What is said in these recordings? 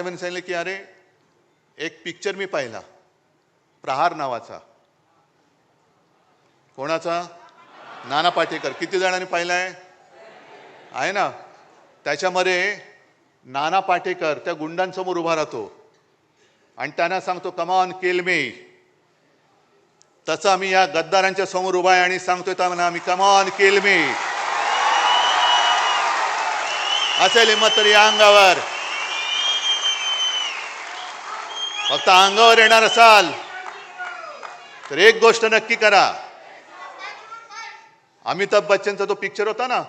साहेबांनी सांगितलं की अरे एक पिक्चर मी पाहिला. प्रहार नावाचा. कोणाचा? नाना पाटेकर. किती जणांनी पाहिलाय? आहे ना? त्याच्यामध्ये नाना पाटेकर त्या गुंडांसमोर उभा राहतो. आणि त्यांना सांगतो कमान केल मी तसं आम्ही या गद्दारांच्या समोर उभा आहे आणि सांगतोय त्यांना आम्ही कमान केल मी असेल हिंमत तरी या अंगावर. फक्त अंगावर येणार असाल तर एक गोष्ट नक्की करा. अमिताभ बच्चनचा तो पिक्चर होता ना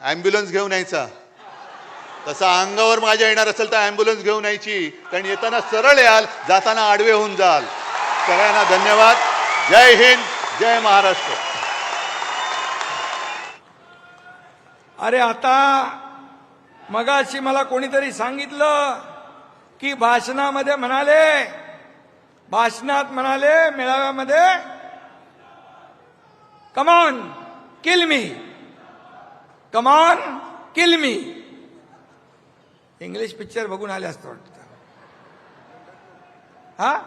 ॲम्ब्युलन्स घेऊन यायचा. तसा अंगावर माझ्या येणार असेल तर ॲम्ब्युलन्स घेऊन यायची. कारण येताना सरळ याल जाताना आडवे होऊन जाल. सगळ्यांना धन्यवाद. जय हिंद जय महाराष्ट्र. अरे आता मगाशी मला कोणीतरी सांगितलं की भाषणामध्ये म्हणाले भाषणात म्हणाले मेळाव्यामध्ये come on kill me come on kill me English picture बघून आले असतं वाटतं. हा?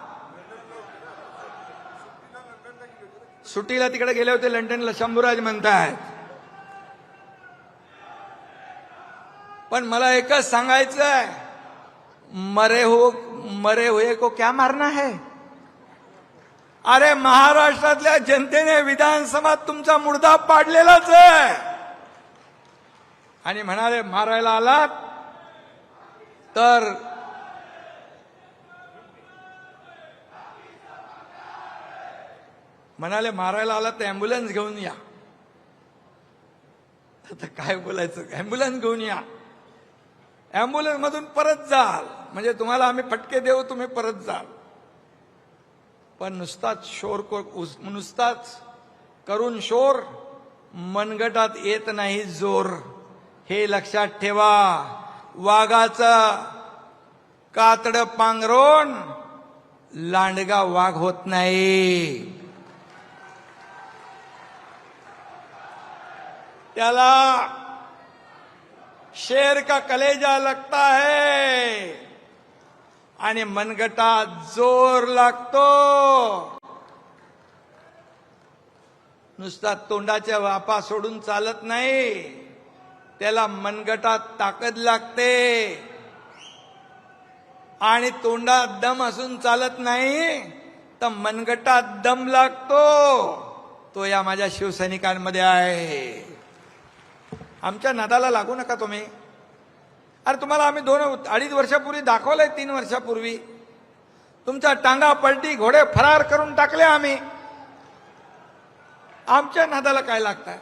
सुट्टीला तिकडे गेले होते लंडनला शंभूराज म्हणतायत. पण मला एकच सांगायचं आहे मरे हो मरे हुए को क्या मारना है? अरे महाराष्ट्रातल्या जनतेने विधानसभा तुमचा मुर्दा पाडलेलाच आहे. आणि म्हणाले मारायला आलात? तर म्हणाले मारायला आलात तर अँब्युलन्स घेऊन या. आता काय बोलायचं? अँब्युलन्स घेऊन या. ॲम्ब्युलन्स मधून परत जाल. म्हणजे तुम्हाला आम्ही फटके देऊ तुम्ही परत जाल. पण नुसताच शोर नुसताच करून शोर मनगटात येत नाही जोर. हे लक्षात ठेवा. वाघाचं कातड पांघरून लांडगा वाघ होत नाही. त्याला शेर का कलेजा लगता है आणि मनगटात जोर लागतो. नुसता तोंडाच्या वापा सोडून चालत नाही त्याला मनगटात ताकद लागते. आणि तोंडात दम असून चालत नाही तर मनगटात दम लागतो. तो या माझ्या शिवसैनिकांमध्ये आहे. आमच्या नादाला लागू नका तुम्ही. अरे तुम्हाला आम्ही दोन अडीच वर्षापूर्वी दाखवलंय तीन वर्षापूर्वी. तुमच्या टांगा पलटी घोडे फरार करून टाकले आम्ही. आमच्या नादाला काय लागताय?